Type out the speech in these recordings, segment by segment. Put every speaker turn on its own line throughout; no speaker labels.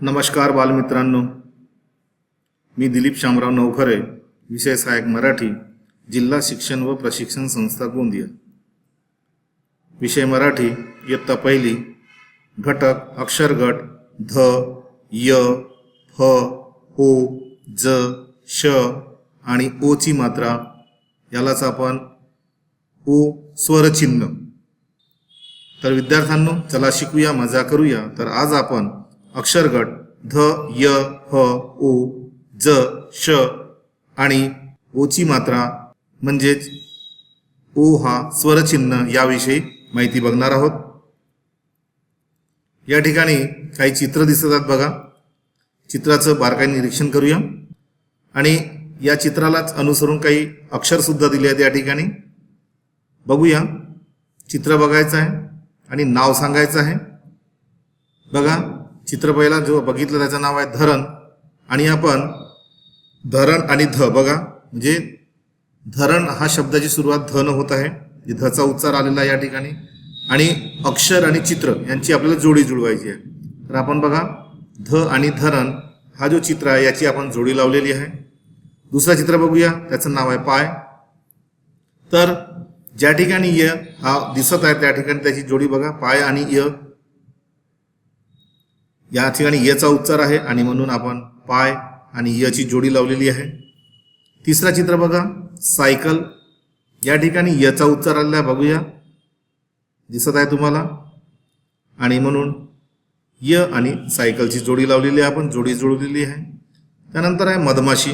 नमस्कार बालमित्रांनो. मी दिलीप शामराव नवखरे विषय सहाय्यक मराठी जिल्हा शिक्षण व प्रशिक्षण संस्था गोंदिया. विषय मराठी इयत्ता पहिली घटक अक्षरगट ध य फ ओ ज श आणि ओची मात्रा यालाच आपण ओ स्वरचिन्ह. तर विद्यार्थ्यांनो चला शिकूया मजा करूया. तर आज आपण अक्षरगट ध य ह ओ ज श आणि ओची मात्रा म्हणजेच ओ हा स्वरचिन्ह याविषयी माहिती बघणार आहोत. या ठिकाणी काही चित्र दिसतात बघा. चित्राचं बारकाई निरीक्षण करूया. आणि या चित्रालाच अनुसरून काही अक्षरसुद्धा दिले आहेत या ठिकाणी. बघूया. चित्र बघायचं आहे आणि नाव सांगायचं आहे. बघा. चित्र पहिला जो बघितलं त्याचं नाव आहे धरण. आणि आपण धरण आणि ध बघा. म्हणजे धरण हा शब्दाची सुरुवात ध न होत आहे. म्हणजे धचा उच्चार आलेला आहे या ठिकाणी. आणि अक्षर आणि चित्र यांची आपल्याला जोडी जुळवायची आहे. तर आपण बघा ध आणि धरण हा जो चित्र आहे याची आपण जोडी लावलेली आहे. दुसरा चित्र बघूया त्याचं नाव आहे पाय. तर ज्या ठिकाणी य हा दिसत आहे त्या ठिकाणी त्याची जोडी बघा. पाय आणि य या ठिकाणी यचा उच्चार आहे आणि म्हणून आपण पाय आणि यची जोडी लावलेली आहे. तिसरा चित्र बघा. सायकल. या ठिकाणी यचा उच्चार आलेला आहे. बघूया. दिसत आहे तुम्हाला? आणि म्हणून य आणि सायकलची जोडी लावलेली आहे आपण. जोडी जुळलेली आहे. त्यानंतर आहे मधमाशी.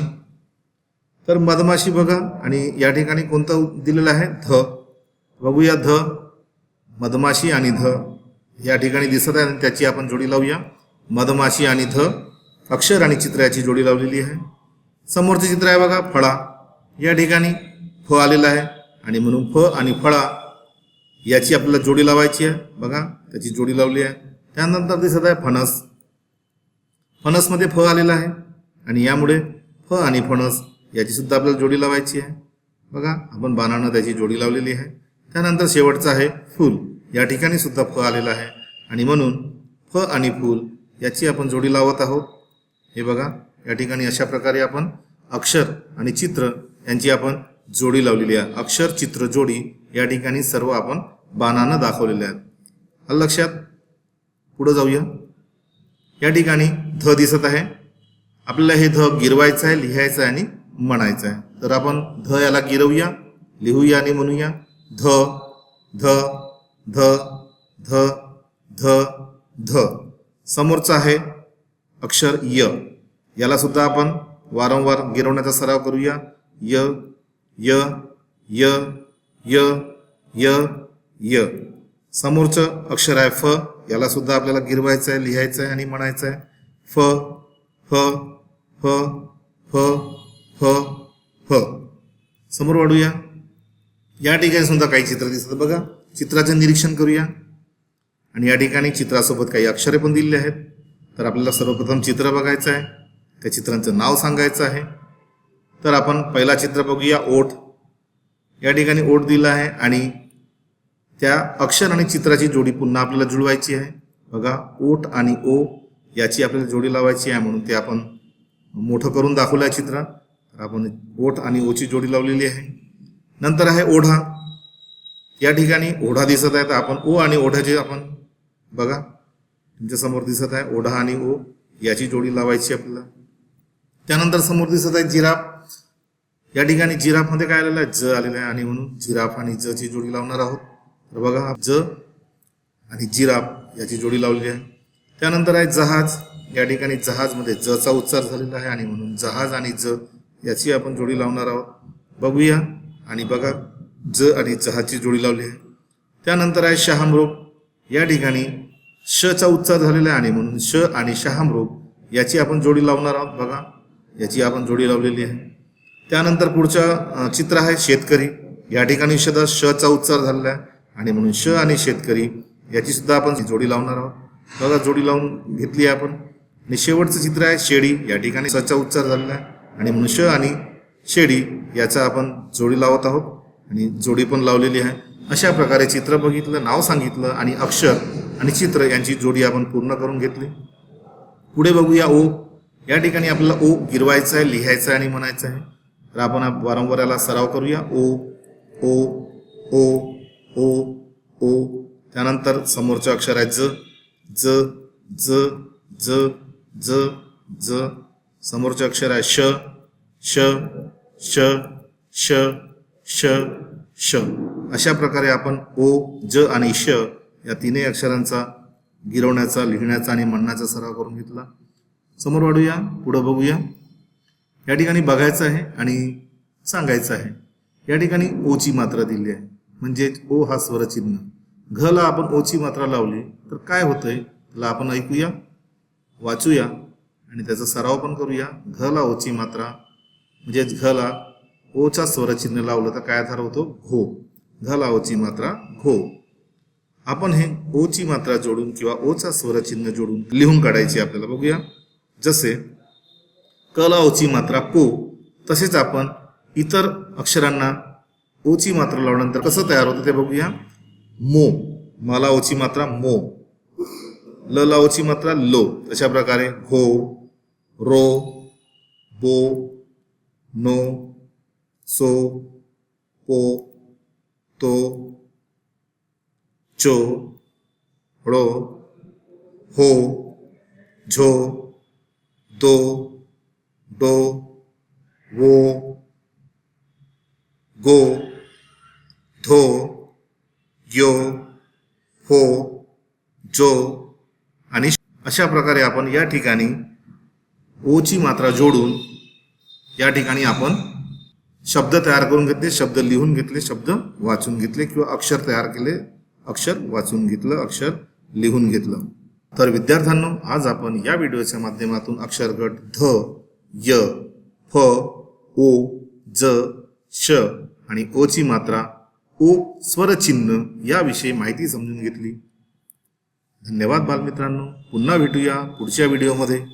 तर मधमाशी बघा. आणि या ठिकाणी कोणतं दिलेलं आहे? ध. बघूया ध. मधमाशी आणि ध. या ठिकाणी दिसत आहे आणि त्याची आपण जोडी लावूया. मधमाशी आणि ध अक्षर आणि चित्र याची जोडी लावलेली आहे. समोरचे चित्र आहे बघा फळा. या ठिकाणी फ आलेला आहे आणि म्हणून फ आणि फळा याची आपल्याला जोडी लावायची आहे. बघा त्याची जोडी लावली आहे. त्यानंतर दिसत आहे फणस. फणसमध्ये फ आलेला आहे आणि यामुळे फ आणि फणस याची सुद्धा आपल्याला जोडी लावायची आहे. बघा आपण बाणानं त्याची जोडी लावलेली आहे. त्यानंतर शेवटचं आहे फूल. या ठिकाणी सुद्धा फ आलेला आहे आणि म्हणून फ आणि फूल याची आपण जोडी लावत आहोत. हे बघा या ठिकाणी अशा प्रकारे आपण अक्षर आणि चित्र यांची आपण जोडी लावलेली आहे. अक्षर चित्र जोडी या ठिकाणी सर्व आपण बाणानं दाखवलेले आहेत. आलं लक्षात? पुढं जाऊया. या ठिकाणी ध दिसत आहे. आपल्याला हे ध गिरवायचं आहे लिहायचं आहे आणि म्हणायचं आहे. तर आपण ध याला गिरवूया लिहूया आणि म्हणूया. ध ध ध ध ध ध. समोरचं आहे अक्षर य. याला सुद्धा आपण वारंवार गिरवण्याचा सराव करूया. य य य य य य. समोरचं अक्षर आहे फ. याला सुद्धा आपल्याला गिरवायचं आहे लिहायचं आहे आणि म्हणायचं आहे फ फ फ फ फ फ समोर वाढूया. या ठिकाणी सुद्धा काही चित्र दिसतात. बघा चित्राचं निरीक्षण करूया. आणि या ठिकाणी चित्रासोबत काही अक्षरे पण दिलेली आहेत. तर आपल्याला सर्वप्रथम चित्र बघायचं आहे. त्या चित्रांचं नाव सांगायचं आहे. तर आपण पहिला चित्र बघूया ओठ. या ठिकाणी ओठ दिला आहे आणि त्या अक्षर आणि चित्राची जोडी पुन्हा आपल्याला जुळवायची आहे. बघा ओठ आणि ओ याची आपल्याला जोडी लावायची आहे म्हणून ते आपण मोठं करून दाखवलं आहे चित्र तर आपण ओठ आणि ओची जोडी लावलेली आहे. नंतर आहे ओढा. या ठिकाणी ओढा दिसत आहे. तर आपण ओ आणि ओढ्याचे आपण बघा तुमच्यासमोर दिसत आहे ओढा आणि ओ याची जोडी लावायची आपल्याला. त्यानंतर समोर दिसत आहे जिराफ. या ठिकाणी जिराफमध्ये काय आलेलं आहे? ज आलेलं आहे. आणि म्हणून जिराफ आणि ज ची जोडी लावणार आहोत. तर बघा ज आणि जिराफ याची जोडी लावलेली आहे. त्यानंतर आहे जहाज. या ठिकाणी जहाजमध्ये जचा उच्चार झालेला आहे आणि म्हणून जहाज आणि ज याची आपण जोडी लावणार आहोत. बघूया. आणि बघा ज आणि जहाजची जोडी लावली आहे. त्यानंतर आहे शहामृग. या ठिकाणी श चा उच्चार झालेला आहे आणि म्हणून श आणि शहामृग याची आपण जोडी लावणार आहोत बघा. याची आपण जोडी लावलेली आहे. त्यानंतर पुढचं चित्र आहे शेतकरी. या ठिकाणी शधा श चा उच्चार झालेला आहे आणि म्हणून श आणि शेतकरी याची सुद्धा आपण जोडी लावणार आहोत. बघा जोडी लावून घेतली आहे आपण. आणि शेवटचं चित्र आहे शेळी या ठिकाणी सचा उच्चार झालेला आहे आणि म्हणून श आणि शेळी याचा आपण जोडी लावत आहोत. आणि जोडी पण लावलेली आहे. अशा प्रकारे चित्र बघितलं नाव सांगितलं आणि अक्षर आणि चित्र यांची जोडी आपण पूर्ण करून घेतली. पुढे बघूया ओ. या ठिकाणी आपल्याला ओ गिरवायचं आहे लिहायचं आहे आणि म्हणायचं आहे तर आपण वारंवार याला सराव करूया. ओ ओ ओ ओ ओ. त्यानंतर समोरचं अक्षर आहे ज ज ज ज ज ज. समोरचं अक्षर आहे श श श श श श. अशा प्रकारे आपण ओ ज आणि श या तीनही अक्षरांचा गिरवण्याचा लिहिण्याचा आणि म्हणण्याचा सराव करून घेतला. समोर वाढूया पुढं बघूया. या ठिकाणी बघायचं आहे आणि सांगायचं आहे. या ठिकाणी ओची मात्रा दिली आहे. म्हणजे ओ हा स्वरचिन्ह. घ ला आपण ओची मात्रा लावली. तर काय होतंय? त्याला आपण ऐकूया वाचूया आणि त्याचा सराव पण करूया. घला ओची मात्रा. म्हणजेच घला ओचा स्वरचिन्ह लावलं तर काय अर्थ होतो? घो. झाला ओची मात्रा घो. आपण हे ओची मात्रा जोडून किंवा ओचा स्वरचिन्ह जोडून लिहून काढायची आपल्याला. बघूया. जसे कला ओची मात्रा को तसेच आपण इतर अक्षरांना ओची मात्रा लावल्यानंतर कसं तयार होतं ते बघूया. मो मला ओची मात्रा मो. ल ला ओची मात्रा लो. अशा प्रकारे हो रो बो नो सो पो तो चो ळो हो झो दो डो वो गो धो यो हो जो आणि अशा प्रकारे आपण या ठिकाणी ओची मात्रा जोडून या ठिकाणी आपण शब्द तयार करून घेतले शब्द लिहून घेतले शब्द वाचून घेतले किंवा अक्षर तयार केले अक्षर वाचून घेतलं अक्षर लिहून घेतलं. तर विद्यार्थ्यांनो आज आपण या व्हिडिओच्या माध्यमातून अक्षरगट ध य फ ओ ज श आणि ओ ची मात्रा ओ स्वरचिन्ह याविषयी माहिती समजून घेतली. धन्यवाद बालमित्रांनो. पुन्हा भेटूया पुढच्या व्हिडिओमध्ये.